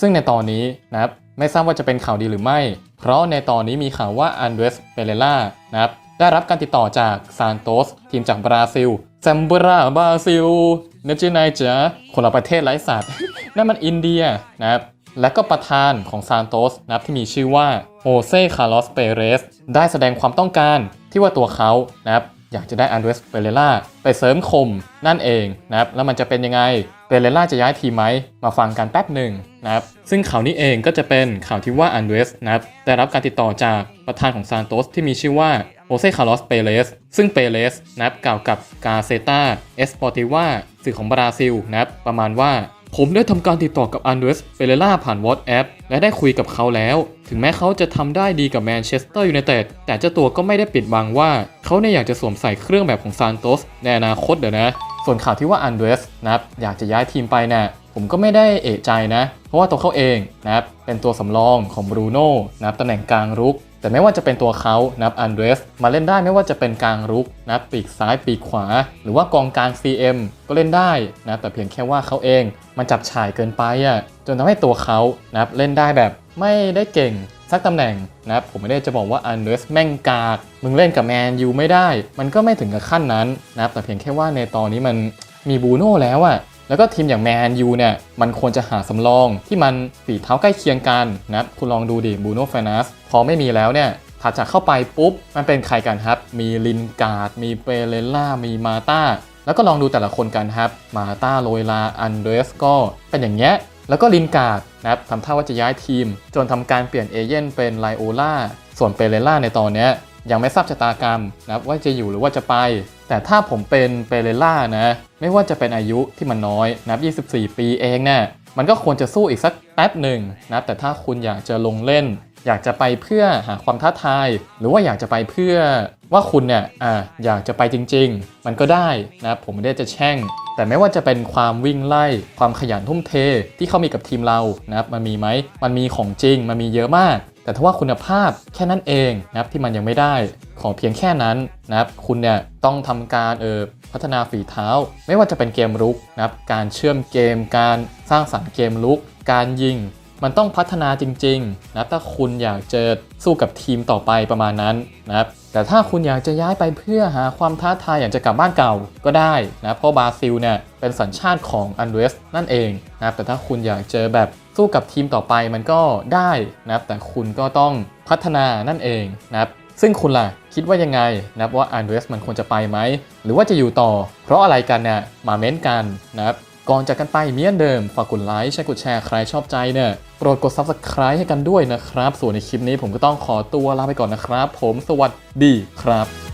ซึ่งในตอนนี้นะครับไม่ทราบว่าจะเป็นข่าวดีหรือไม่ เพราะในตอนนี้มีข่าวว่าอันเดรสเปเรล่านะครับได้รับการติดต่อจากซานโตสทีมจากบราซิลแซมบราบราซิลเนจินายจ้าคนละประเทศไร้สัตว์ นั่นมันอินเดียนะครับและก็ประธานของซานโตสนะครับที่มีชื่อว่าโฮเซ่คาร์ลอสเปเรสได้แสดงความต้องการที่ว่าตัวเขานะครับ อยากจะได้อันเดรสเปเรล่าไปเสริมคมนั่นเองนะครับแล้วมันจะเป็นยังไงเปเรล่าจะย้ายทีมไหมมาฟังกันแป๊บหนึ่งนะครับซึ่งข่าวนี้เองก็จะเป็นข่าวที่ว่าอันเดรสนะครับได้รับการติดต่อจากประธานของซานโตสที่มีชื่อว่าโฮเซคาร์ลอสเปเรสซึ่งเปเรสนะครับกล่าวกับกาเซตาเอสปอร์ติว่าสื่อของบราซิลนะครับประมาณว่า ผมได้ทำการติดต่อกับอันเดรสเปเรล่าผ่าน WhatsApp และได้คุยกับเขาแล้ว ถึงแม้เขาจะทำได้ดีกับแมนเชสเตอร์ยูไนเต็ดแต่เจ้าตัวก็ไม่ได้ปิดบังว่า เขาเนี่ยอยากจะสวมใส่เครื่องแบบของซานโตสในอนาคตเดี๋ยวนะ ส่วนข่าวที่ว่าอันเดรสนะครับอยากจะย้ายทีมไปเนี่ยผมก็ไม่ได้เอะใจนะ เพราะว่าตัวเขาเองนะครับเป็นตัวสำรองของบรูโน่นะครับตำแหน่งกลางรุก แต่ไม่ว่าจะเป็นตัวเขานะครับอันเดรสมาเล่นได้ไม่ว่าจะเป็นกลางรุกนับปีกซ้ายปีกขวา หรือว่ากองกลาง CM ก็เล่นได้นะแต่เพียงแค่ว่าเขาเองมันจับฉ่ายเกินไปอะจนทำให้ตัวเขานะครับเล่นได้แบบไม่ได้เก่งสักตำแหน่งนะครับผมไม่ได้จะบอกว่าอันเดรสแม่งกาก มึงเล่นกับแมนยูไม่ได้ มันก็ไม่ถึงกับขั้นนั้นนะครับแต่เพียงแค่ว่าในตอนนี้มันมีบูโน่แล้วอะ แล้วก็ทีมอย่างแมนยูเนี่ยมันควรจะหาสำรองที่มันฝีเท้าใกล้เคียงกันนะคุณลองดูดิบูโน่เฟนัสพอไม่มีแล้วเนี่ยถัดจากเข้าไปปุ๊บ มันเป็นใครกันครับ มีลินการ์ด มีเปเรล่า มีมาตาแล้วก็ลองดูแต่ละคนกันครับ มาตาโรยลา อันเดรสก็เป็นอย่างเงี้ย แล้วก็ลินการ์ดนะครับทำท่าว่าจะย้ายทีม จนทำการเปลี่ยนเอเย่นเป็นไลโอล่า ส่วนเปเรล่าในตอนเนี้ย ยังไม่ทราบชะตากรรมนะครับว่าจะอยู่หรือว่าจะไป แต่ถ้าผมเป็นเปเรล่านะ ไม่ว่าจะเป็นอายุที่มันน้อยนะครับ24 ปีเองเนี่ยมันก็ควรจะสู้อีกสักแป๊บหนึ่งนะแต่ถ้าคุณอยากจะลงเล่น อยากจะไปเพื่อหาความท้าทาย หรือว่าอยากจะไปเพื่อว่าคุณเนี่ยอ่าอยากจะไปจริง ๆ มันก็ได้นะผมไม่ได้จะแช่ง แต่ไม่ว่าจะเป็นความวิ่งไล่ ความขยันทุ่มเทที่เขามีกับทีมเรานะครับมันมีไหมมันมีของจริงมันมีเยอะมาก แต่ถ้าว่าคุณภาพแค่นั้นเองนะครับที่มันยังไม่ได้ขอเพียงแค่นั้นนะครับคุณเนี่ยต้องทำการเออพัฒนาฝีเท้า ไม่ว่าจะเป็นเกมรุกนะครับการเชื่อมเกม การสร้างสรรค์เกมลุก การยิง มันต้องพัฒนาจริงๆนะถ้าคุณอยากจะสู้กับทีมต่อไปประมาณนั้นนะครับแต่ถ้าคุณอยากจะย้ายไปเพื่อหาความท้าทายอยากจะกลับบ้านเก่าก็ได้นะเพราะบราซิลเนี่ยเป็นสัญชาติของอันเดรสนั่นเองนะครับแต่ถ้าคุณอยากเจอแบบ สู้กับทีมต่อไปมันก็ได้นะครับ แต่คุณก็ต้องพัฒนานั่นเองนะครับ ซึ่งคุณล่ะคิดว่ายังไงนะครับว่าอันเดรสมันควรจะไปไหม หรือว่าจะอยู่ต่อ เพราะอะไรกันเนี่ยมาเม้นกันนะครับก่อนจากกันไปเมียนเดิม ฝากกดไลค์ใช่กดแชร์ใครชอบใจเนี่ยโปรดกด Subscribe ให้กันด้วยนะครับ ส่วนในคลิปนี้ผมก็ต้องขอตัวลาไปก่อนนะครับ ผมสวัสดีครับ